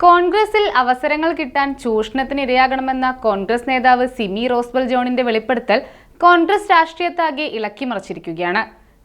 കോൺഗ്രസിൽ അവസരങ്ങൾ കിട്ടാൻ ചൂഷണത്തിനിരയാകണമെന്ന കോൺഗ്രസ് നേതാവ് സിമി റോസ്ബൽ ജോണിന്റെ വെളിപ്പെടുത്തൽ കോൺഗ്രസ് രാഷ്ട്രീയത്താകെ ഇളക്കിമറിച്ചിരിക്കുകയാണ്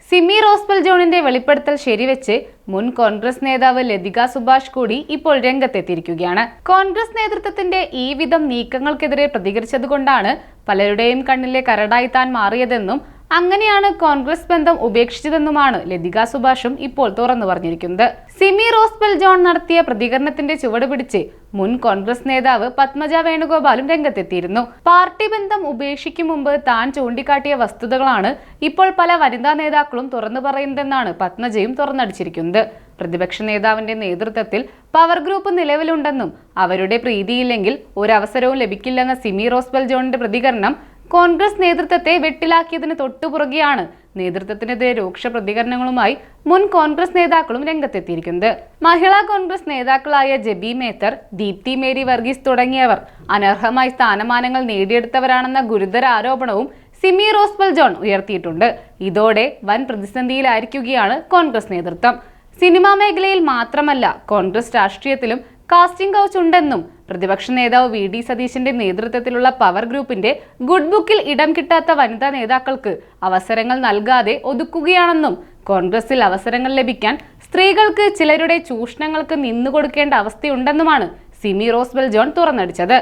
സിമി റോസ്ബൽ ജോണിന്റെ വെളിപ്പെടുത്തൽ ശരിവെച്ച് മുൻ കോൺഗ്രസ് നേതാവ് ലതിക സുഭാഷ് കൂടി ഇപ്പോൾ രംഗത്തെത്തിയിരിക്കുകയാണ്. കോൺഗ്രസ് നേതൃത്വത്തിന്റെ ഈ വിധം നീക്കങ്ങൾക്കെതിരെ പ്രതികരിച്ചതുകൊണ്ടാണ് പലരുടെയും കണ്ണിലെ കരടായി താൻ മാറിയതെന്നും അങ്ങനെയാണ് കോൺഗ്രസ് ബന്ധം ഉപേക്ഷിച്ചതെന്നുമാണ് ലതിക സുഭാഷും ഇപ്പോൾ തുറന്നു പറഞ്ഞിരിക്കുന്നത്. സിമി റോസ്ബൽ ജോൺ നടത്തിയ പ്രതികരണത്തിന്റെ ചുവട് പിടിച്ച് മുൻ കോൺഗ്രസ് നേതാവ് പത്മജ വേണുഗോപാലും രംഗത്തെത്തിയിരുന്നു. പാർട്ടി ബന്ധം ഉപേക്ഷിക്കും മുമ്പ് താൻ ചൂണ്ടിക്കാട്ടിയ വസ്തുതകളാണ് ഇപ്പോൾ പല വനിതാ നേതാക്കളും തുറന്നു പറയുന്നതെന്നാണ് പത്മജയും തുറന്നടിച്ചിരിക്കുന്നത്. പ്രതിപക്ഷ നേതാവിന്റെ നേതൃത്വത്തിൽ പവർ ഗ്രൂപ്പ് നിലവിലുണ്ടെന്നും അവരുടെ പ്രീതിയില്ലെങ്കിൽ ഒരവസരവും ലഭിക്കില്ലെന്ന സിമി റോസ്ബൽ ജോണിന്റെ പ്രതികരണം കോൺഗ്രസ് നേതൃത്വത്തെ വെട്ടിലാക്കിയതിന് തൊട്ടുപുറകെയാണ് നേതൃത്വത്തിനെതിരെ രൂക്ഷ പ്രതികരണങ്ങളുമായി മുൻ കോൺഗ്രസ് നേതാക്കളും രംഗത്തെത്തിയിരിക്കുന്നത്. മഹിളാ കോൺഗ്രസ് നേതാക്കളായ ജബി മേത്തർ ദീപ്തി മേരി വർഗീസ് തുടങ്ങിയവർ അനർഹമായി സ്ഥാനമാനങ്ങൾ നേടിയെടുത്തവരാണെന്ന ഗുരുതര ആരോപണവും സിമി റോസ്ബൽ ജോൺ ഉയർത്തിയിട്ടുണ്ട്. ഇതോടെ വൻ പ്രതിസന്ധിയിലായിരിക്കുകയാണ് കോൺഗ്രസ് നേതൃത്വം. സിനിമാ മേഖലയിൽ മാത്രമല്ല കോൺഗ്രസ് രാഷ്ട്രീയത്തിലും കാസ്റ്റിംഗ് കൗച്ച് ഉണ്ടെന്നും പ്രതിപക്ഷ നേതാവ് വി ഡി സതീശന്റെ നേതൃത്വത്തിലുള്ള പവർ ഗ്രൂപ്പിന്റെ ഗുഡ് ബുക്കിൽ ഇടം കിട്ടാത്ത വനിതാ നേതാക്കൾക്ക് അവസരങ്ങൾ നൽകാതെ ഒതുക്കുകയാണെന്നും കോൺഗ്രസിൽ അവസരങ്ങൾ ലഭിക്കാൻ സ്ത്രീകൾക്ക് ചിലരുടെ ചൂഷണങ്ങൾക്ക് നിന്നുകൊടുക്കേണ്ട അവസ്ഥയുണ്ടെന്നുമാണ് സിമി റോസ്ബെൽ ജോൺ തുറന്നടിച്ചത്.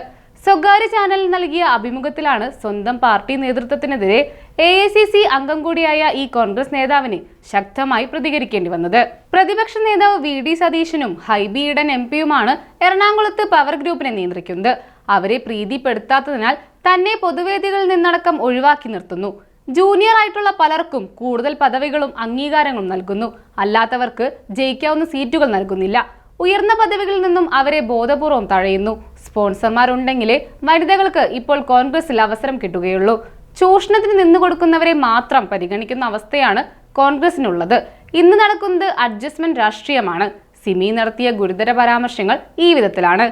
സ്വകാര്യ ചാനലിൽ നൽകിയ അഭിമുഖത്തിലാണ് സ്വന്തം പാർട്ടി നേതൃത്വത്തിനെതിരെ എ ഐ സി സി അംഗം കൂടിയായ ഈ കോൺഗ്രസ് നേതാവിന് ശക്തമായി പ്രതികരിക്കേണ്ടി വന്നത്. പ്രതിപക്ഷ നേതാവ് വി ഡി സതീശനും ഹൈബി ഈഡൻ എം പിയുമാണ് എറണാകുളത്ത് പവർ ഗ്രൂപ്പിനെ നിയന്ത്രിക്കുന്നത്. അവരെ പ്രീതിപ്പെടുത്താത്തതിനാൽ തന്നെ പൊതുവേദികളിൽ നിന്നടക്കം ഒഴിവാക്കി നിർത്തുന്നു. ജൂനിയർ ആയിട്ടുള്ള പലർക്കും കൂടുതൽ പദവികളും അംഗീകാരങ്ങളും നൽകുന്നു. അല്ലാത്തവർക്ക് ജയിക്കാവുന്ന സീറ്റുകൾ നൽകുന്നില്ല. ഉയർന്ന പദവികളിൽ നിന്നും അവരെ ബോധപൂർവം തഴയുന്നു. സ്പോൺസർമാരുണ്ടെങ്കിലേ വനിതകൾക്ക് ഇപ്പോൾ കോൺഗ്രസിൽ അവസരം കിട്ടുകയുള്ളൂ. ചൂഷണത്തിന് നിന്നു കൊടുക്കുന്നവരെ മാത്രം പരിഗണിക്കുന്ന അവസ്ഥയാണ് കോൺഗ്രസിനുള്ളത്. ഇന്ന് നടക്കുന്നത് അഡ്ജസ്റ്റ്മെന്റ് രാഷ്ട്രീയമാണ്. സിമി നടത്തിയ ഗുരുതര പരാമർശങ്ങൾ ഈ വിധത്തിലാണ്.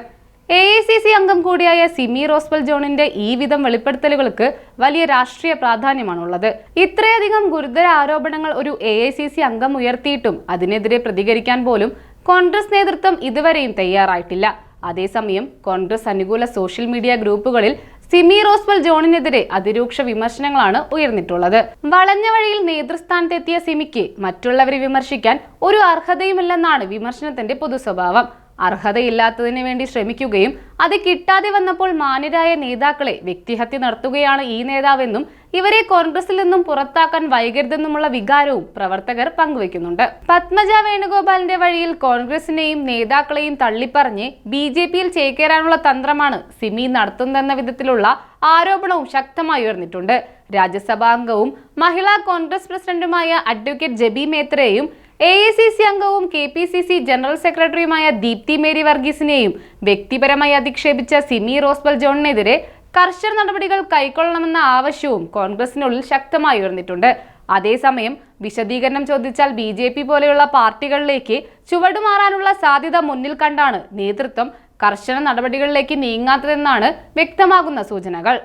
എ ഐ സി സി അംഗം കൂടിയായ സിമി റോസ്ബൽ ജോണിന്റെ ഈ വിധം വെളിപ്പെടുത്തലുകൾക്ക് വലിയ രാഷ്ട്രീയ പ്രാധാന്യമാണുള്ളത്. ഇത്രയധികം ഗുരുതര ആരോപണങ്ങൾ ഒരു എ ഐ സി സി അംഗം ഉയർത്തിയിട്ടും അതിനെതിരെ പ്രതികരിക്കാൻ പോലും കോൺഗ്രസ് നേതൃത്വം ഇതുവരെയും തയ്യാറായിട്ടില്ല. അതേസമയം കോൺഗ്രസ് അനുകൂല സോഷ്യൽ മീഡിയ ഗ്രൂപ്പുകളിൽ സിമി റോസ്വൽ ജോണിനെതിരെ അതിരൂക്ഷ വിമർശനങ്ങളാണ് ഉയർന്നിട്ടുള്ളത്. വളഞ്ഞ വഴിയിൽ നേതൃസ്ഥാനത്തെത്തിയ സിമിക്ക് മറ്റുള്ളവരെ വിമർശിക്കാൻ ഒരു അർഹതയുമില്ലെന്നാണ് വിമർശനത്തിന്റെ പൊതു സ്വഭാവം അർഹതയില്ലാത്തതിന് വേണ്ടി ശ്രമിക്കുകയും അത് കിട്ടാതെ വന്നപ്പോൾ മാന്യരായ നേതാക്കളെ വ്യക്തിഹത്യ നടത്തുകയാണ് ഈ നേതാവെന്നും ഇവരെ കോൺഗ്രസിൽ നിന്നും പുറത്താക്കാൻ വൈകരുതെന്നുമുള്ള വികാരവും പ്രവർത്തകർ പങ്കുവയ്ക്കുന്നുണ്ട്. പത്മജ വേണുഗോപാലിന്റെ വഴിയിൽ കോൺഗ്രസിനെയും നേതാക്കളെയും തള്ളിപ്പറഞ്ഞ് ബി ജെ പിയിൽ ചേക്കേറാനുള്ള തന്ത്രമാണ് സിമി നടത്തുന്നതെന്ന വിധത്തിലുള്ള ആരോപണവും ശക്തമായി ഉയർന്നിട്ടുണ്ട്. രാജ്യസഭാംഗവും മഹിളാ കോൺഗ്രസ് പ്രസിഡന്റുമായ അഡ്വക്കേറ്റ് ജബി മേത്രയെയും എ ഐ സി സി അംഗവും K P C C general സെക്രട്ടറിയുമായ ദീപ്തി മേരി വർഗീസിനെയും വ്യക്തിപരമായി അധിക്ഷേപിച്ച സിമി റോസ്ബൽ ജോണിനെതിരെ കർശന നടപടികൾ കൈക്കൊള്ളണമെന്ന ആവശ്യവും കോൺഗ്രസിനുള്ളിൽ ശക്തമായി ഉയർന്നിട്ടുണ്ട്. അതേസമയം വിശദീകരണം ചോദിച്ചാൽ ബി ജെ പി പോലെയുള്ള പാർട്ടികളിലേക്ക് ചുവടുമാറാനുള്ള സാധ്യത മുന്നിൽ കണ്ടാണ് നേതൃത്വം കർശന നടപടികളിലേക്ക് നീങ്ങാത്തതെന്നാണ് വ്യക്തമാകുന്ന സൂചനകൾ.